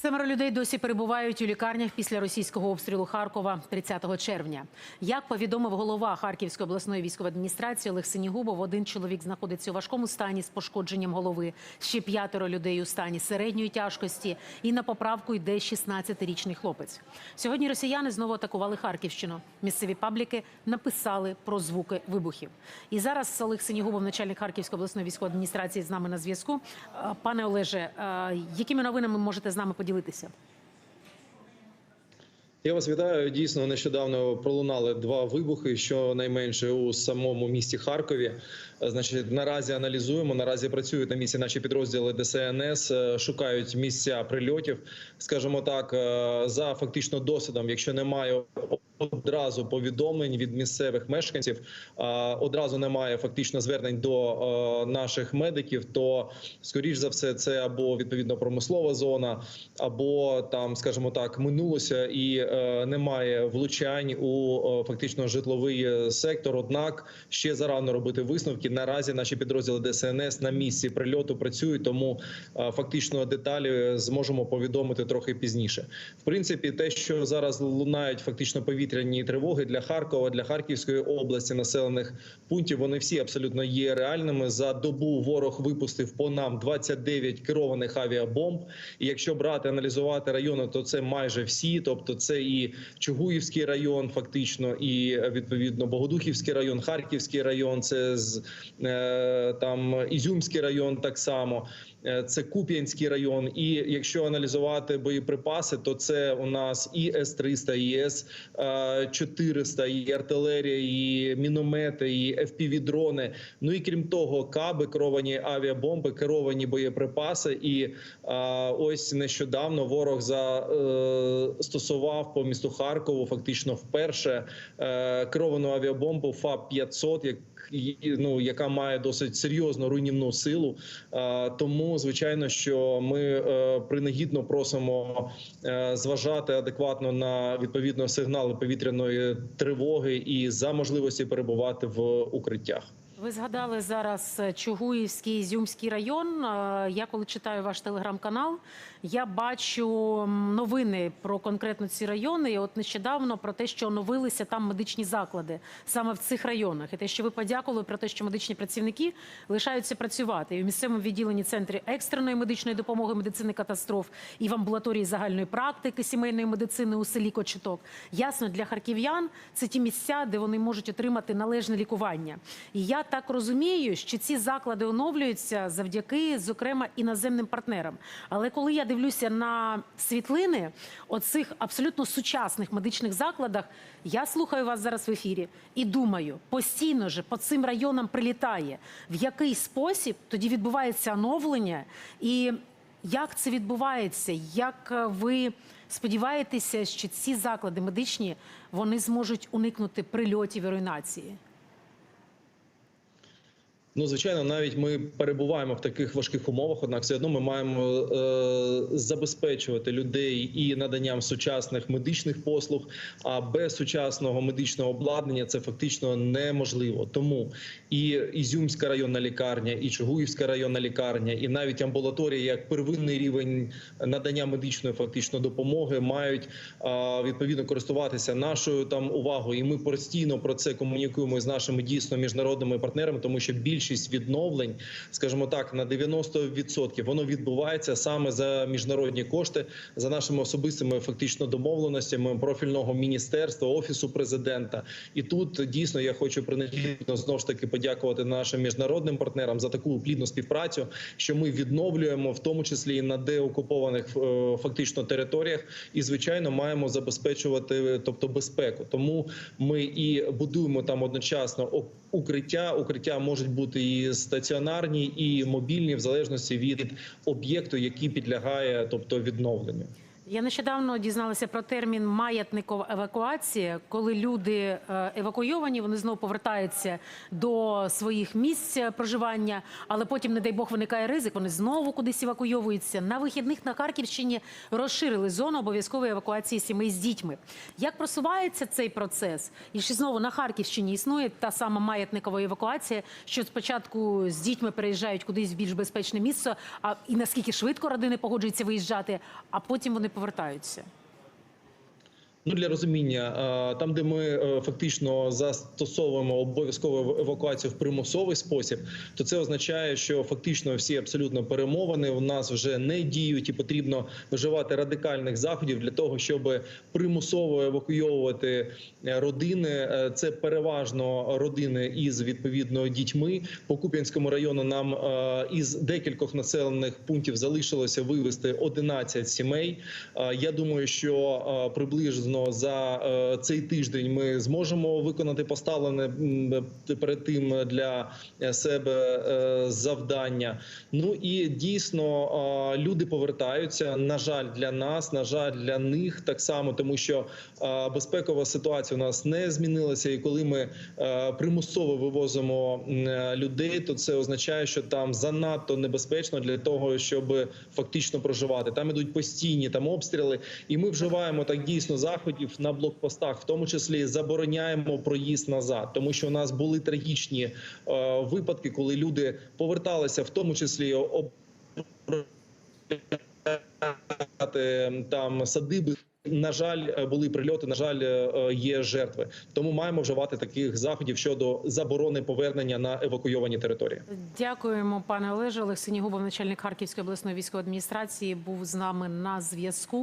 Семеро людей досі перебувають у лікарнях після російського обстрілу Харкова 30 червня. Як повідомив голова Харківської обласної військової адміністрації Олег Синігубов, один чоловік знаходиться у важкому стані з пошкодженням голови. Ще п'ятеро людей у стані середньої тяжкості. І на поправку йде 16-річний хлопець. Сьогодні росіяни знову атакували Харківщину. Місцеві пабліки написали про звуки вибухів. І зараз Олег Синігубов, начальник Харківської обласної військової адміністрації, з нами на зв'язку. Е, Пане Олеже, е, якими новинами можете з нами поділитися? Я вас вітаю. Дійсно, нещодавно пролунали два вибухи, що найменше у самому місті Харкові. Значить, наразі аналізуємо. Наразі працюють на місці наші підрозділи ДСНС, е, шукають місця прильотів. Скажімо так, е, за фактично досвідом, якщо немає одразу повідомлень від місцевих мешканців, одразу немає фактично звернень до наших медиків, то скоріш за все це або відповідно промислова зона, або там, скажімо так, минулося і е, немає влучань у фактично житловий сектор. Однак ще зарано робити висновки. Наразі наші підрозділи ДСНС на місці прильоту працюють, тому фактично деталі зможемо повідомити трохи пізніше. В принципі, те, що зараз лунають фактично повітряні тривоги для Харкова, для Харківської області, населених пунктів, вони всі абсолютно є реальними. За добу ворог випустив по нам 29 керованих авіабомб. І якщо брати аналізувати райони, то це майже всі, тобто це і Чугуївський район, фактично, і відповідно Богодухівський район, Харківський район, це з е, там Ізюмський район, так само. Е, Це Куп'янський район, і якщо аналізувати боєприпаси, то це у нас і С-300, і С-400, і артилерія, і міномети, і FPV-дрони. Ну і крім того, каби, керовані авіабомби, керовані боєприпаси. І ось нещодавно ворог застосував по місту Харкову фактично вперше е, керовану авіабомбу ФАП 500 як ну, яка має досить серйозну руйнівну силу. Е, Тому, звичайно, що ми е, принагідно просимо е, зважати адекватно на відповідно сигнали повітряної тривоги і за можливості перебувати в укриттях. Ви згадали зараз е, Чугуївський Ізюмський район. Е, Я коли читаю ваш телеграм-канал, я бачу новини про конкретно ці райони. І от нещодавно про те, що оновилися там медичні заклади саме в цих районах, і те, що ви подякували про те, що медичні працівники лишаються працювати і в місцевому відділенні центрі екстреної медичної допомоги, медицини катастроф і в амбулаторії загальної практики сімейної медицини у селі Кочеток. Ясно, для харків'ян це ті місця, де вони можуть отримати належне лікування. І я так розумію, що ці заклади оновлюються завдяки, зокрема, іноземним партнерам. Але коли я дивлюся на світлини оцих абсолютно сучасних медичних закладах, я слухаю вас зараз в ефірі і думаю, постійно же по цим районам прилітає, в який спосіб тоді відбувається оновлення і як це відбувається? Як е, ви сподіваєтеся, що ці заклади медичні вони зможуть уникнути прильотів і руйнації? Ну, звичайно, навіть ми перебуваємо в таких важких умовах, однак все одно ми маємо е, забезпечувати людей і наданням сучасних медичних послуг. А без сучасного медичного обладнання це фактично неможливо. Тому і Ізюмська районна лікарня, і Чугуївська районна лікарня, і навіть амбулаторія, як первинний рівень надання медичної фактично допомоги, мають е, відповідно користуватися нашою там увагою. І ми постійно про це комунікуємо з нашими дійсно міжнародними партнерами, тому що більшість відновлень, скажімо так, на 90% воно відбувається саме за міжнародні кошти, за нашими особистими фактично домовленостями профільного міністерства, офісу президента. І тут дійсно я хочу принагідно знову ж таки подякувати нашим міжнародним партнерам за таку плідну співпрацю, що ми відновлюємо, в тому числі і на деокупованих е, фактично територіях, і звичайно маємо забезпечувати, тобто безпеку. Тому ми і будуємо там одночасно укриття. Укриття можуть бути і стаціонарні, і мобільні, в залежності від об'єкту, який підлягає, тобто відновленню. Я нещодавно дізналася про термін маятникова евакуація, коли люди е, евакуйовані, вони знову повертаються до своїх місць проживання, але потім, не дай Бог, виникає ризик. Вони знову кудись евакуйовуються. На вихідних на Харківщині розширили зону обов'язкової евакуації сімей з дітьми. Як просувається цей процес? І чи знову на Харківщині існує та сама маятникова евакуація, що спочатку з дітьми переїжджають кудись в більш безпечне місце, а і наскільки швидко родини погоджуються виїжджати, а потім вони повертаються. Ну для розуміння, там, де ми е, фактично застосовуємо обов'язкову евакуацію в примусовий спосіб, то це означає, що фактично всі абсолютно перемовини у нас вже не діють, і потрібно вживати радикальних заходів для того, щоб примусово евакуйовувати е, родини. Е, Це переважно родини із відповідно дітьми. По Куп'янському району нам із декількох населених пунктів залишилося вивезти 11 сімей. Я думаю, що е, приблизно за е, цей тиждень ми зможемо виконати поставлене перед тим для себе е, завдання. Ну і дійсно е, люди повертаються. На жаль, для нас, на жаль, для них так само, тому що е, безпекова ситуація у нас не змінилася. І коли ми е, примусово вивозимо е, людей, то це означає, що там занадто небезпечно для того, щоб фактично проживати. Там ідуть постійні там обстріли, і ми вживаємо так дійсно заходів на блокпостах, в тому числі забороняємо проїзд назад, тому що у нас були трагічні е, випадки, коли люди поверталися, в тому числі об там садиби. На жаль, були прильоти. На жаль, е, є жертви. Тому маємо вживати таких заходів щодо заборони повернення на евакуйовані території. Дякуємо, пане Олеже. Олег Синігубов, начальник Харківської обласної військової адміністрації, був з нами на зв'язку.